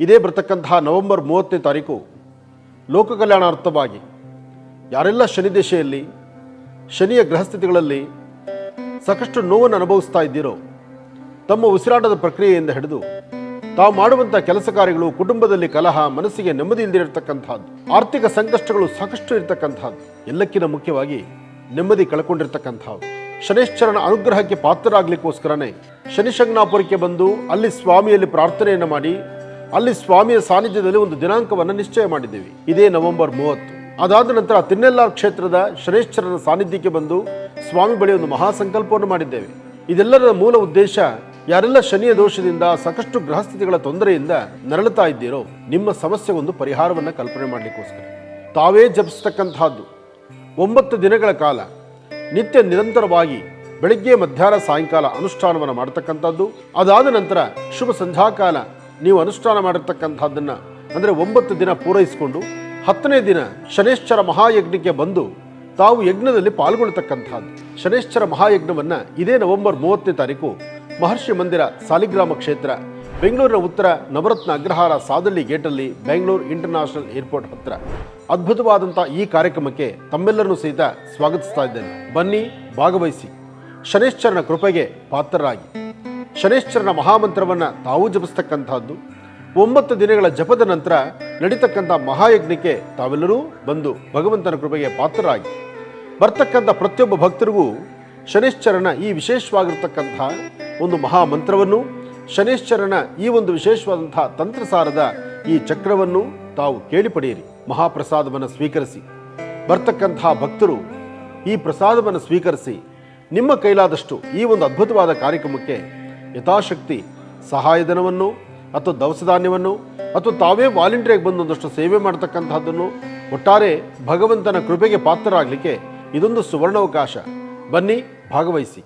ಇದೇ ಬರ್ತಕ್ಕಂತಹ ನವೆಂಬರ್ ಮೂವತ್ತನೇ ತಾರೀಕು ಲೋಕ ಕಲ್ಯಾಣಾರ್ಥವಾಗಿ ಯಾರೆಲ್ಲ ಶನಿ ದೇಶೆಯಲ್ಲಿ ಶನಿಯ ಗ್ರಹಸ್ಥಿತಿಗಳಲ್ಲಿ ಸಾಕಷ್ಟು ನೋವನ್ನು ಅನುಭವಿಸ್ತಾ ಇದ್ದೀರೋ, ತಮ್ಮ ಉಸಿರಾಟದ ಪ್ರಕ್ರಿಯೆಯಿಂದ ಹಿಡಿದು ತಾವು ಮಾಡುವಂಥ ಕೆಲಸ ಕಾರ್ಯಗಳು, ಕುಟುಂಬದಲ್ಲಿ ಕಲಹ, ಮನಸ್ಸಿಗೆ ನೆಮ್ಮದಿ ಇಲ್ಲದಿರತಕ್ಕಂಥದ್ದು ಆರ್ಥಿಕ ಸಂಕಷ್ಟಗಳು ಸಾಕಷ್ಟು ಇರತಕ್ಕಂಥದ್ದು ಎಲ್ಲಕ್ಕಿಂತ ಮುಖ್ಯವಾಗಿ ನೆಮ್ಮದಿ ಕಳ್ಕೊಂಡಿರ್ತಕ್ಕಂಥದ್ದು ಶನೇಶ್ವರನ ಅನುಗ್ರಹಕ್ಕೆ ಪಾತ್ರರಾಗಲಿಕ್ಕೋಸ್ಕರನೇ ಶನಿಶಂಗ್ನಾಪುರಕ್ಕೆ ಬಂದು ಅಲ್ಲಿ ಸ್ವಾಮಿಯಲ್ಲಿ ಪ್ರಾರ್ಥನೆಯನ್ನು ಮಾಡಿ ಅಲ್ಲಿ ಸ್ವಾಮಿಯ ಸಾನ್ನಿಧ್ಯದಲ್ಲಿ ಒಂದು ದಿನಾಂಕವನ್ನು ನಿಶ್ಚಯ ಮಾಡಿದ್ದೇವೆ. ಇದೇ ನವೆಂಬರ್ ಮೂವತ್ತು. ಅದಾದ ನಂತರ ತಿನ್ನೆಲ್ಲಾರ್ ಕ್ಷೇತ್ರದ ಶನೇಶ್ವರನ ಸಾನ್ನಿಧ್ಯಕ್ಕೆ ಬಂದು ಸ್ವಾಮಿ ಬಳಿ ಒಂದು ಮಹಾಸಂಕಲ್ಪವನ್ನು ಮಾಡಿದ್ದೇವೆ. ಇದೆಲ್ಲರ ಮೂಲ ಉದ್ದೇಶ, ಯಾರೆಲ್ಲ ಶನಿಯ ದೋಷದಿಂದ ಸಾಕಷ್ಟು ಗೃಹಸ್ಥಿತಿಗಳ ತೊಂದರೆಯಿಂದ ನರಳುತ್ತಾ ಇದ್ದೀರೋ, ನಿಮ್ಮ ಸಮಸ್ಯೆ ಒಂದು ಪರಿಹಾರವನ್ನು ಕಲ್ಪನೆ ಮಾಡಲಿಕ್ಕೋಸ್ಕರ. ತಾವೇ ಜಪಿಸ್ತಕ್ಕಂತಹದ್ದು ಒಂಬತ್ತು ದಿನಗಳ ಕಾಲ, ನಿತ್ಯ ನಿರಂತರವಾಗಿ ಬೆಳಿಗ್ಗೆ ಮಧ್ಯಾಹ್ನ ಸಾಯಂಕಾಲ ಅನುಷ್ಠಾನವನ್ನು ಮಾಡತಕ್ಕಂಥದ್ದು. ಅದಾದ ನಂತರ ಶುಭ ಸಂಧ್ಯಾಕಾಲ ನೀವು ಅನುಷ್ಠಾನ ಮಾಡಿರ್ತಕ್ಕಂಥದ್ದನ್ನು, ಅಂದರೆ ಒಂಬತ್ತು ದಿನ ಪೂರೈಸಿಕೊಂಡು, ಹತ್ತನೇ ದಿನ ಶನೇಶ್ವರ ಮಹಾಯಜ್ಞಕ್ಕೆ ಬಂದು ತಾವು ಯಜ್ಞದಲ್ಲಿ ಪಾಲ್ಗೊಳ್ತಕ್ಕಂಥದ್ದು. ಶನೇಶ್ವರ ಮಹಾಯಜ್ಞವನ್ನು ಇದೇ ನವೆಂಬರ್ ಮೂವತ್ತನೇ ತಾರೀಕು ಮಹರ್ಷಿ ಮಂದಿರ ಸಾಲಿಗ್ರಾಮ ಕ್ಷೇತ್ರ, ಬೆಂಗಳೂರಿನ ಉತ್ತರ ನವರತ್ನ ಅಗ್ರಹಾರ ಸಾದಳ್ಳಿ ಗೇಟಲ್ಲಿ ಬೆಂಗಳೂರು ಇಂಟರ್ನ್ಯಾಷನಲ್ ಏರ್ಪೋರ್ಟ್ ಹತ್ರ. ಅದ್ಭುತವಾದಂಥ ಈ ಕಾರ್ಯಕ್ರಮಕ್ಕೆ ತಮ್ಮೆಲ್ಲರನ್ನೂ ಸಹಿತ ಸ್ವಾಗತಿಸ್ತಾ ಇದ್ದೇನೆ. ಬನ್ನಿ, ಭಾಗವಹಿಸಿ. ಶನೇಶ್ವರನ ಕೃಪೆಗೆ ಪಾತ್ರರಾಗಿ. ಶನೇಶ್ವರನ ಮಹಾಮಂತ್ರವನ್ನು ತಾವು ಜಪಿಸ್ತಕ್ಕಂಥದ್ದು. ಒಂಬತ್ತು ದಿನಗಳ ಜಪದ ನಂತರ ನಡೀತಕ್ಕಂಥ ಮಹಾಯಜ್ಞಕ್ಕೆ ತಾವೆಲ್ಲರೂ ಬಂದು ಭಗವಂತನ ಕೃಪೆಗೆ ಪಾತ್ರರಾಗಿ. ಬರ್ತಕ್ಕಂಥ ಪ್ರತಿಯೊಬ್ಬ ಭಕ್ತರಿಗೂ ಶನೇಶ್ವರನ ಈ ವಿಶೇಷವಾಗಿರ್ತಕ್ಕಂಥ ಒಂದು ಮಹಾಮಂತ್ರವನ್ನು, ಶನೇಶ್ವರನ ಈ ಒಂದು ವಿಶೇಷವಾದಂಥ ತಂತ್ರಸಾರದ ಈ ಚಕ್ರವನ್ನು ತಾವು ಕೇಳಿ ಪಡೆಯಿರಿ ಮಹಾಪ್ರಸಾದವನ್ನು ಸ್ವೀಕರಿಸಿ. ಬರ್ತಕ್ಕಂತಹ ಭಕ್ತರು ಈ ಪ್ರಸಾದವನ್ನು ಸ್ವೀಕರಿಸಿ ನಿಮ್ಮ ಕೈಲಾದಷ್ಟು ಈ ಒಂದು ಅದ್ಭುತವಾದ ಕಾರ್ಯಕ್ರಮಕ್ಕೆ ಯಥಾಶಕ್ತಿ, ಸಹಾಯಧನವನ್ನು ಅಥವಾ ದವಸ ಧಾನ್ಯವನ್ನು ಅಥವಾ ತಾವೇ ವಾಲಂಟಿಯರಾಗಿ ಬಂದು ಒಂದಷ್ಟು ಸೇವೆ ಮಾಡ್ತಕ್ಕಂತಹದ್ದನ್ನು ಒಟ್ಟಾರೆ ಭಗವಂತನ ಕೃಪೆಗೆ ಪಾತ್ರರಾಗಲಿಕ್ಕೆ ಇದೊಂದು ಸುವರ್ಣಾವಕಾಶ. ಬನ್ನಿ, ಭಾಗವಹಿಸಿ.